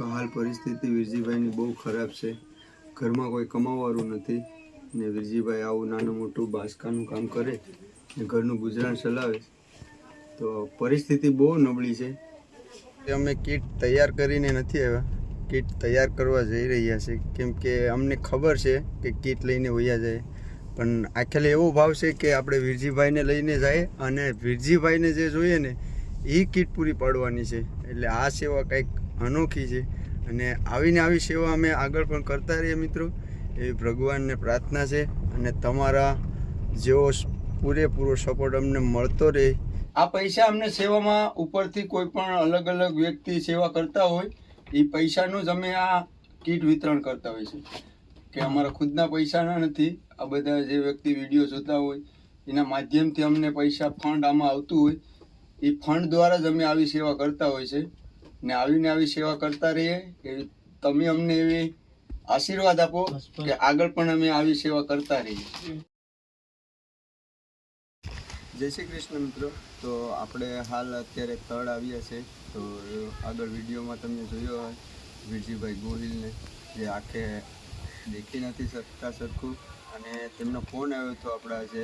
તો હાલ પરિસ્થિતિ વિરજીભાઈની બહુ ખરાબ છે. ઘરમાં કોઈ કમાવાવાળું નથી ને વિરજીભાઈ આવું નાનું મોટું બાસકાનું કામ કરે ને ઘરનું ગુજરાન ચલાવે. તો પરિસ્થિતિ બહુ નબળી છે. અમે કીટ તૈયાર કરીને નથી આવ્યા. કીટ તૈયાર કરવા જઈ રહ્યા છે. કેમ કે અમને ખબર છે કે કીટ લઈને વયા જાય. પણ આખેલે એવો ભાવ છે કે આપણે વિરજીભાઈને લઈને જાય અને વિરજીભાઈને જે જોઈએ ને એ કીટ પૂરી પાડવાની છે. એટલે આ સેવા કંઈક અનોખી છે. અને આવીને આવી સેવા અમે આગળ પણ કરતા રહીએ મિત્રો. એવી ભગવાનને પ્રાર્થના છે. અને તમારા જેવો પૂરેપૂરો સપોર્ટ અમને મળતો રહે. આ પૈસા અમને સેવામાં ઉપરથી કોઈ પણ અલગ અલગ વ્યક્તિ સેવા કરતા હોય એ પૈસાનું જ અમે આ કીટ વિતરણ કરતા હોય છે. કે અમારા ખુદના પૈસાના નથી. આ બધા જે વ્યક્તિ વીડિયો જોતા હોય, એના માધ્યમથી અમને પૈસા ફંડ આમાં આવતું હોય એ ફંડ દ્વારા જ અમે આવી સેવા કરતા હોય છે. ને આવીને આવી સેવા કરતા રહીએ એવી તમે અમને એવી આશીર્વાદ આપો કે આગળ પણ અમે આવી સેવા કરતા રહીએ. જય શ્રી કૃષ્ણ મિત્રો. તો આપણે હાલ અત્યારે તળ આવ્યા છે. તો આગળ વિડીયોમાં તમે જોયો હોય વિરજીભાઈ ગોહિલને જે આખે દેખી નથી શકતા સરખું. અને તેમનો ફોન આવ્યો હતો આપણા જે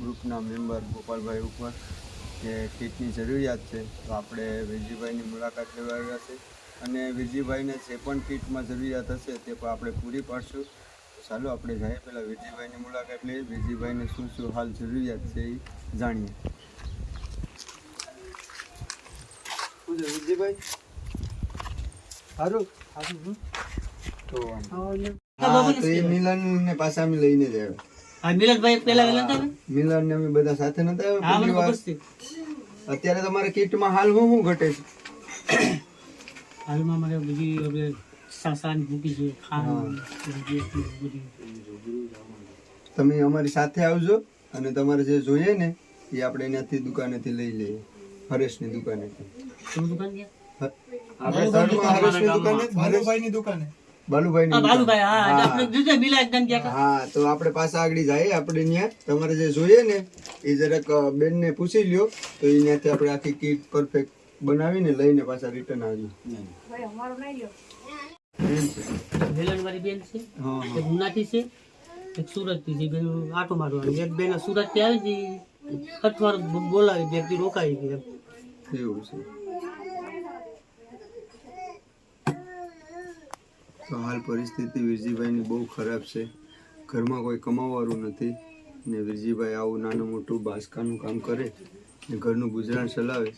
ગ્રુપના મેમ્બર ગોપાલભાઈ ઉપર. કે કીટની જરૂરિયાત છે, તો આપણે વિરજીભાઈની મુલાકાત લેવાની છે. અને વિરજીભાઈને જે પણ કીટમાં જરૂરિયાત હશે, તે પણ આપણે પૂરી પાડશું. ચાલો, આપણે જઈએ પહેલાં વિરજીભાઈની મુલાકાત લઈએ. વિરજીભાઈને શું શું હાલ જરૂરિયાત છે એ જાણીએ. શું છે વિરજીભાઈ? સારું તો તો એ મિલન ને પાછા અમે લઈને જ હા મિલનભાઈ પેલા વેલા હતા મિલન ને અમે બધા સાથે નતા હા મને ખબર છે. અત્યારે તમારા કીટમાં હાલ હું શું ઘટે છે? હાલમાં મારે બધી હવે સાસાની છે ખાવાનું તમે અમારી સાથે આવજો અને તમારે જે જોઈએ ને એ આપણે એનાથી દુકાનેથી લઈ લઈએ હરેશની દુકાનેથી. શું દુકાન આપણે હરેશની દુકાને બાલુભાઈની દુકાને. બાલુભાઈ હા. આપણે ગયા તો આપણે પાછા આગળ જાય આપણે ત્યાં તમારે જે જોઈએ ને એ જરાક બેનને પૂછી લ્યો તો એ ત્યાંથી આપણે આખી કીટ પરફેક્ટ બનાવીને લઈને પાછા રિટર્ન એમ છે. બેન છે હા એક ઉનાથી છે એક સુરતથી છે બેન આટો મારવાનું. એક બેન સુરતથી આવી હતી અઠવાડ બોલાવી બે રોકાઈ ગઈ એવું છે. તો હાલ પરિસ્થિતિ વિરજીભાઈની બહુ ખરાબ છે. ઘરમાં કોઈ કમાવાનું નથી ને વિરજીભાઈ આવું નાનું મોટું બાસકાનું કામ કરે ને ઘરનું ગુજરાન ચલાવે,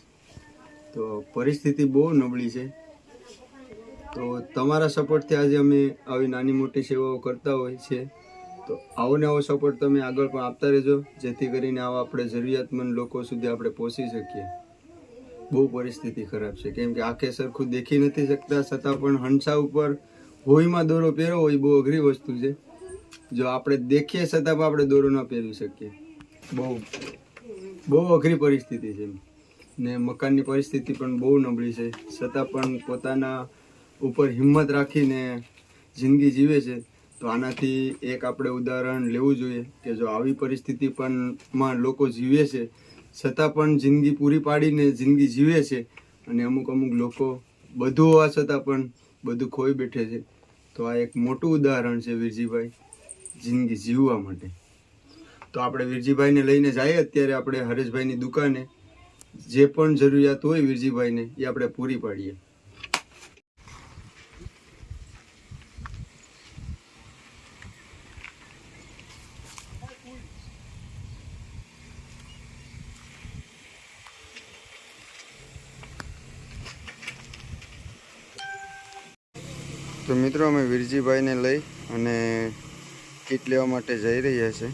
તો પરિસ્થિતિ બહુ નબળી છે. તો તમારા સપોર્ટથી આજે અમે આવી નાની મોટી સેવાઓ કરતા હોય છે. તો આવો ને આવો સપોર્ટ તમે આગળ પણ આપતા રહેજો, જેથી કરીને આવા આપણે જરૂરિયાતમંદ લોકો સુધી આપણે પહોંચી શકીએ. બહુ પરિસ્થિતિ ખરાબ છે. કેમ કે આંખે સરખું દેખી નથી શકતા, છતાં પણ હંસા ઉપર હોઈમાં દોરો પહેરો હોય બહુ અઘરી વસ્તુ છે. જો આપણે દેખીએ છતાં પણ આપણે દોરો ન પહેરી શકીએ. બહુ બહુ અઘરી પરિસ્થિતિ છે ને મકાનની પરિસ્થિતિ પણ બહુ નબળી છે. છતાં પણ પોતાના ઉપર હિંમત રાખીને જિંદગી જીવે છે. તો આનાથી એક આપણે ઉદાહરણ લેવું જોઈએ કે જો આવી પરિસ્થિતિ પણ માં લોકો જીવે છે, છતાં પણ જિંદગી પૂરી પાડીને જિંદગી જીવે છે અને અમુક અમુક લોકો બધું હોવા છતાં પણ બધું ખોઈ બેઠે છે. તો આ એક મોટું ઉદાહરણ છે વીરજીભાઈ જિંદગી જીવવા માટે. તો આપણે વીરજીભાઈને લઈને જઈએ અત્યારે આપણે હરેશભાઈની દુકાને. જે પણ જરૂરિયાત હોય વીરજીભાઈને એ આપણે પૂરી પાડીએ. તો મિત્રો, અમે વિરજીભાઈને લઈ અને કીટ લેવા માટે જઈ રહ્યા છે.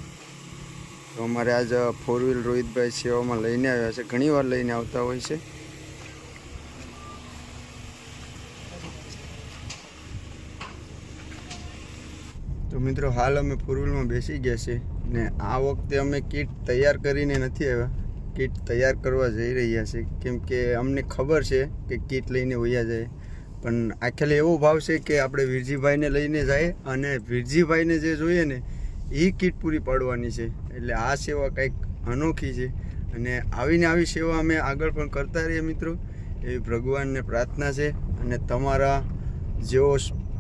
તો અમારે આજ ફોર વ્હીલ રોહિતભાઈ સેવામાં લઈને આવ્યા છે. ઘણી વાર લઈને આવતા હોય છે. તો મિત્રો, હાલ અમે ફોર વ્હીલમાં બેસી ગયા છે ને આ વખતે અમે કીટ તૈયાર કરીને નથી આવ્યા. કીટ તૈયાર કરવા જઈ રહ્યા છે કેમ કે અમને ખબર છે કે કીટ લઈને વયા જાય. પણ આખેલે એવો ભાવ છે કે આપણે વીરજીભાઈને લઈને જાય અને વીરજીભાઈને જે જોઈએ ને એ કીટ પૂરી પાડવાની છે. એટલે આ સેવા કંઈક અનોખી છે. અને આવીને આવી સેવા અમે આગળ પણ કરતા રહીએ મિત્રો. એવી ભગવાનને પ્રાર્થના છે. અને તમારા જેવો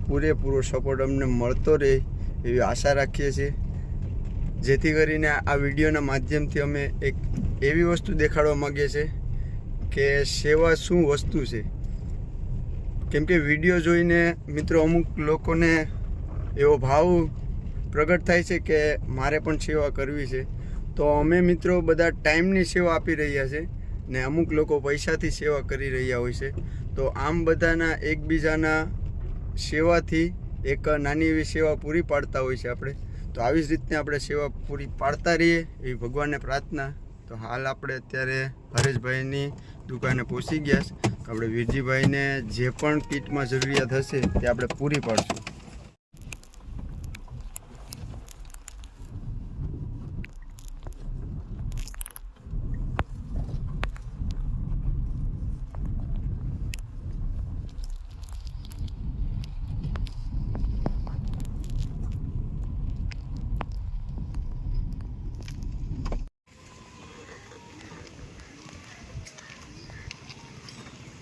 પૂરેપૂરો સપોર્ટ અમને મળતો રહે એવી આશા રાખીએ છીએ. જેથી કરીને આ વિડીયોના માધ્યમથી અમે એક એવી વસ્તુ દેખાડવા માગીએ છીએ કે સેવા શું વસ્તુ છે. કેમ કે વીડિયો જોઈને મિત્રો અમુક લોકોને એવો ભાવ પ્રગટ થાય છે કે મારે પણ સેવા કરવી છે. તો અમે મિત્રો બધા ટાઈમની સેવા આપી રહ્યા છે ને અમુક લોકો પૈસાથી સેવા કરી રહ્યા હોય છે. તો આમ બધાના એકબીજાના સેવાથી એક નાની એવી સેવા પૂરી પાડતા હોય છે આપણે. તો આવી જ રીતને આપણે સેવા પૂરી પાડતા રહીએ એવી ભગવાનને પ્રાર્થના. તો હાલ આપણે અત્યારે હરેશભાઈની દુકાને પહોંચી ગયા છે. આપણે વીરજીભાઈને જે પણ કીટમાં જરૂરિયાત હશે તે આપણે પૂરી પાડશું.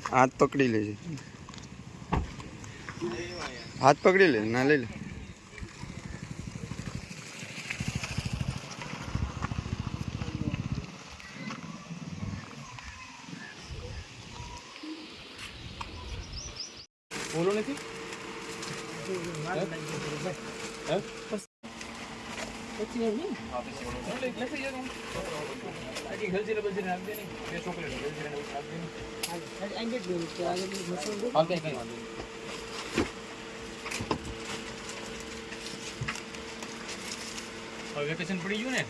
હાથ પકડી લેજે હાથ પકડી લે ના લઈ લે બોલો નથી વેકેશન પડી ગયું ને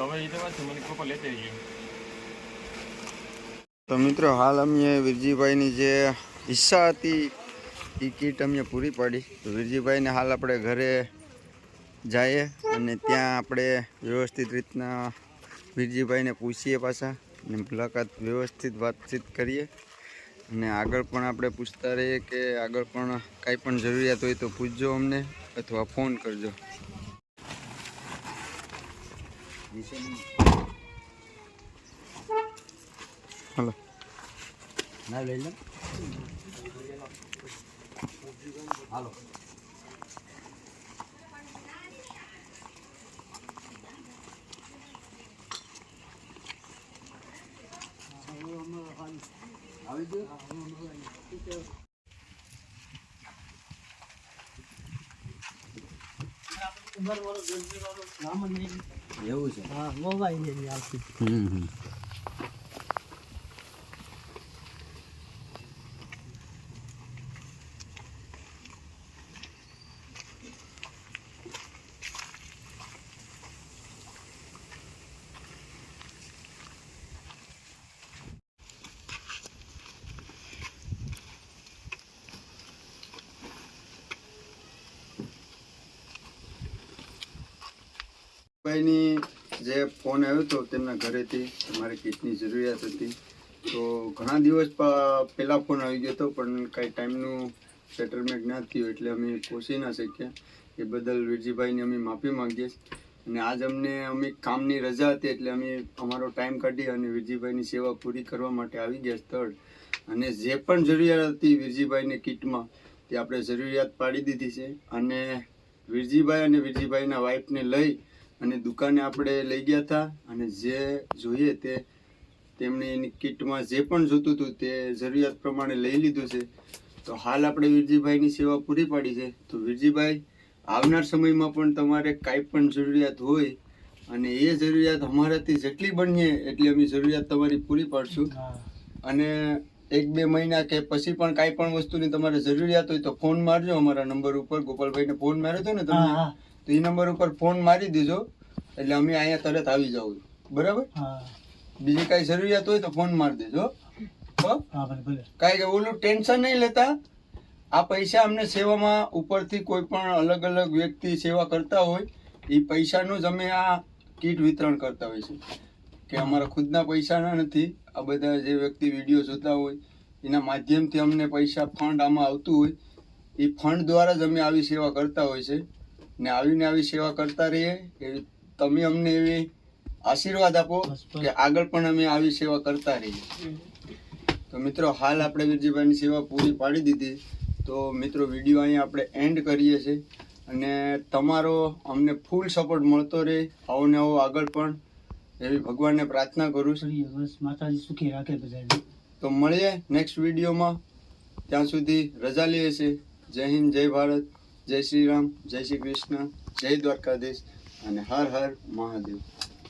હવે તો મને કોપર લેતે ગયું તો મિત્રો હાલ અમે વિરજીભાઈની જે ઈચ્છા હતી એ કીટ અમે પૂરી પાડી. તો વિરજીભાઈને હાલ આપણે ઘરે જઈએ અને ત્યાં આપણે વ્યવસ્થિત રીતના વીરજીભાઈને પૂછીએ પાછા અને મુલાકાત વ્યવસ્થિત વાતચીત કરીએ. અને આગળ પણ આપણે પૂછતા રહીએ કે આગળ પણ કાંઈ પણ જરૂરિયાત હોય તો પૂછજો અમને અથવા ફોન કરજો. હલો. ના લઈ લો. એવું છે? હા મોબાઈલ આવતી હમ. ભાઈની જે ફોન આવ્યો હતો તેમના ઘરેથી મારે કીટની જરૂરિયાત હતી. તો ઘણા દિવસ પહેલાં ફોન આવી ગયો હતો પણ કાંઈ ટાઈમનું સેટલમેન્ટ ના થયું એટલે અમે પહોંચી ના શક્યા. એ બદલ વીરજીભાઈને અમે માફી માંગીએ. અને આજ અમને, અમે કામની રજા હતી એટલે અમે અમારો ટાઈમ કાઢી અને વીરજીભાઈની સેવા પૂરી કરવા માટે આવી ગયા સ્થળ. અને જે પણ જરૂરિયાત હતી વીરજીભાઈને કીટમાં, તે આપણે જરૂરિયાત પાડી દીધી છે. અને વીરજીભાઈ અને વીરજીભાઈના વાઈફને લઈ અને દુકાને આપણે લઈ ગયા હતા અને જે જોઈએ તે તેમણે એની કીટમાં જે પણ જોતું હતું તે જરૂરિયાત પ્રમાણે લઈ લીધું છે. તો હાલ આપણે વિરજીભાઈની સેવા પૂરી પાડી છે. તો વિરજીભાઈ આવનાર સમયમાં પણ તમારે કાંઈ પણ જરૂરિયાત હોય અને એ જરૂરિયાત અમારાથી જેટલી બનીએ એટલી અમે જરૂરિયાત તમારી પૂરી પાડશું. અને એક બે મહિના કે પછી પણ કાંઈ પણ વસ્તુની તમારે જરૂરિયાત હોય તો ફોન મારજો અમારા નંબર ઉપર. ગોપાલભાઈને ફોન માર્યો હતો ને તમે તો એ નંબર ઉપર ફોન મારી દેજો એટલે અમે અહીંયા તરત આવી જાવ બરાબર? બીજી કાંઈ જરૂરિયાત હોય તો ફોન મારી દેજો કાંઈ ઓલું ટેન્શન નહીં લેતા. આ પૈસા અમને સેવામાં ઉપરથી કોઈ પણ અલગ અલગ વ્યક્તિ સેવા કરતા હોય એ પૈસાનું જ અમે આ કીટ વિતરણ કરતા હોય છે. કે અમારા ખુદના પૈસાના નથી. આ બધા જે વ્યક્તિ વીડિયો જોતા હોય એના માધ્યમથી અમને પૈસા ફંડ આમાં આવતું હોય એ ફંડ દ્વારા જ અમે આવી સેવા કરતા હોય છે. ને આવીને આવી સેવા કરતા રહીએ એવી તમે અમને એવી આશીર્વાદ આપો. કે આગળ પણ અમે આવી સેવા કરતા રહીએ. તો મિત્રો હાલ આપણે વીરજીભાઈની સેવા પૂરી પાડી દીધી. તો મિત્રો વીડિયો અહીંયા આપણે એન્ડ કરીએ છીએ. અને તમારો અમને ફૂલ સપોર્ટ મળતો રહે આવો ને આવો આગળ પણ એવી ભગવાનને પ્રાર્થના કરું છું. માતાજી સુખી રાખે તો મળીએ નેક્સ્ટ વિડીયોમાં. ત્યાં સુધી રજા લઈએ છીએ. જય હિન્દ જય ભારત. જય શ્રી રામ જય શ્રી કૃષ્ણ જય દ્વારકાધીશ અને હર હર મહાદેવ.